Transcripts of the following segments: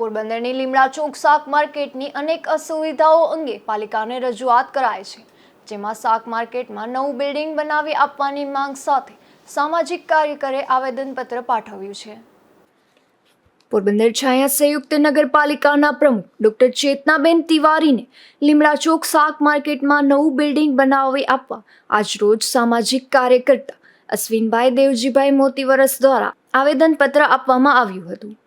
પોરબંદરની લીમડા ચોક શાક માર્કેટની અનેક અસુવિધાઓ અંગે પાલિકાને રજૂઆત કરાય છે, જેમાં શાક માર્કેટમાં નવું બિલ્ડિંગ બનાવી આપવાની માંગ સાથે સામાજિક કાર્યકરે આવેદનપત્ર પાઠવ્યું છે. પોરબંદર છાયા સંયુક્ત નગરપાલિકાના પ્રમુખ ડોક્ટર ચેતનાબેન તિવારીને લીમડા ચોક શાક માર્કેટમાં નવું બિલ્ડિંગ બનાવી આપવા આજરોજ સામાજિક કાર્યકર્તા અશ્વિનભાઈ દેવજીભાઈ મોતીવરસ દ્વારા આવેદનપત્ર આપવામાં આવ્યું હતું.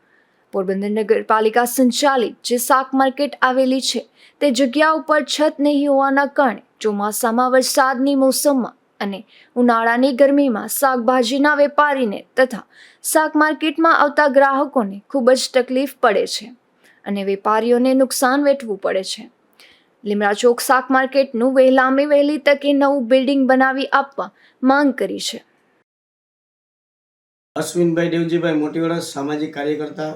પોરબંદર નગરપાલિકા સંચાલિત જે શાક માર્કેટ આવેલી છે, તે જગ્યા ઉપર છત નહીં હોવાના કારણે ચોમાસામાં વરસાદની મોસમમાં અને ઉનાળાની ગરમીમાં શાકભાજીના વેપારીને તથા શાક માર્કેટમાં આવતા ગ્રાહકોને ખૂબ જ તકલીફ પડે છે અને વેપારીઓને નુકસાન વેઠવું પડે છે. લીમડા ચોક શાક માર્કેટનું વહેલામી વહેલી તકે નવું બિલ્ડિંગ બનાવી આપવા માંગ કરી છે. અશ્વિનભાઈ દેવજીભાઈ મોટીવાડા, સામાજિક કાર્યકર્તા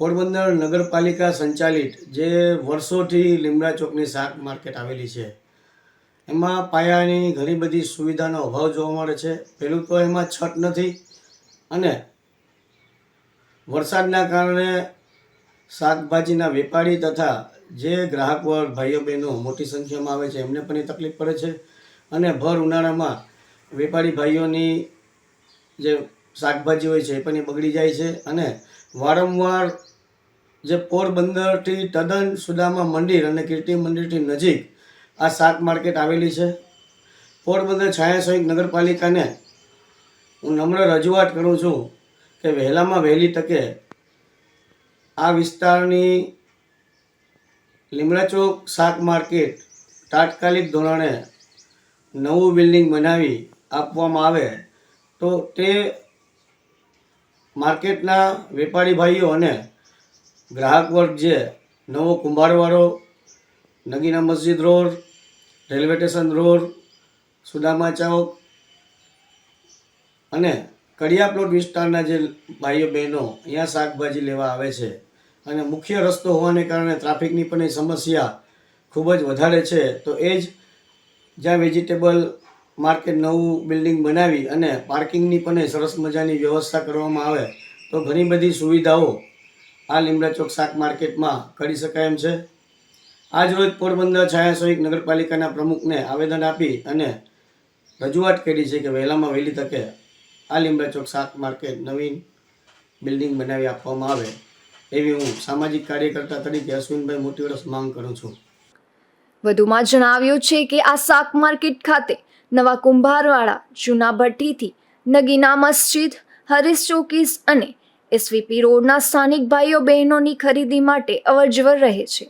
પોરબંદર નગરપાલિકા સંચાલિત જે વર્ષોથી લીમડા ચોકની શાક માર્કેટ આવેલી છે, એમાં પાયાની ઘણી બધી સુવિધાનો અભાવ જોવા મળે છે. પહેલું તો એમાં છત નથી અને વરસાદના કારણે શાકભાજીના વેપારી તથા જે ગ્રાહક વર્ગ ભાઈઓ બહેનો મોટી સંખ્યામાં આવે છે, એમને પણ એ તકલીફ પડે છે અને ભર ઉનાળામાં વેપારી ભાઈઓની જે શાકભાજી હોય છે એ પણ એ બગડી જાય છે અને વારંવાર જે પોરબંદરથી તદ્દન સુદામા મંદિર અને કીર્તિ મંદિરથી નજીક આ શાક માર્કેટ આવેલી છે. પોરબંદર છાયા સંયુક્ત નગરપાલિકાને હું નમ્ર રજૂઆત કરું છું કે વહેલામાં વહેલી તકે આ વિસ્તારની લીમડા ચોક શાક માર્કેટ તાત્કાલિક ધોરણે નવું બિલ્ડિંગ બનાવી આપવામાં આવે તો તે માર્કેટના વેપારી ભાઈઓ અને ગ્રાહક વર્ગ જે નવો કુંભારવાળો, Nagina Masjid road, railway station road, Sudama Chowk અને કડિયા પ્લોટ વિસ્તારના જે ભાઈઓ બહેનો અહીંયા શાકભાજી લેવા આવે છે અને મુખ્ય રસ્તો હોવાને કારણે ટ્રાફિકની પણ એ સમસ્યા ખૂબ જ વધારે છે. તો એ જ જ્યાં વેજીટેબલ માર્કેટ નવું બિલ્ડિંગ બનાવી અને પાર્કિંગની પણ સરસ મજાની વ્યવસ્થા કરવામાં આવે, તો ઘણી બધી સુવિધાઓ આ લીમડા ચોક શાક માર્કેટમાં કરી શકાય એમ છે. આજ રોજ પોરબંદર છાયા સંયુક્ત નગરપાલિકાના પ્રમુખને આવેદન આપી અને રજૂઆત કરી છે કે વહેલામાં વહેલી તકે આ લીમડા ચોક શાક માર્કેટ નવીન બિલ્ડિંગ બનાવી આપવામાં આવે, એવી હું સામાજિક કાર્યકર્તા તરીકે અશ્વિનભાઈ મોટી વર્ષ માંગ કરું છું. વધુમાં જણાવ્યું છે કે આ શાક માર્કેટ ખાતે નવા કુંભારવાળા જૂના ભઠ્ઠીથી નગીના મસ્જિદ, હરીશ ચોકીસ અને એસવીપી રોડના સ્થાનિક ભાઈઓ બહેનોની ખરીદી માટે અવરજવર રહે છે.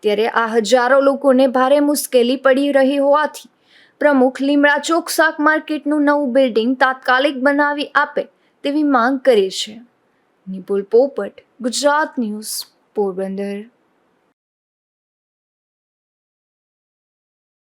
ત્યારે આ હજારો લોકોને ભારે મુશ્કેલી પડી રહી હોવાથી પ્રમુખ લીમડા ચોક શાક માર્કેટનું નવું બિલ્ડિંગ તાત્કાલિક બનાવી આપે તેવી માંગ કરી છે. નિપુલ પોપટ, ગુજરાત ન્યૂઝ, પોરબંદર.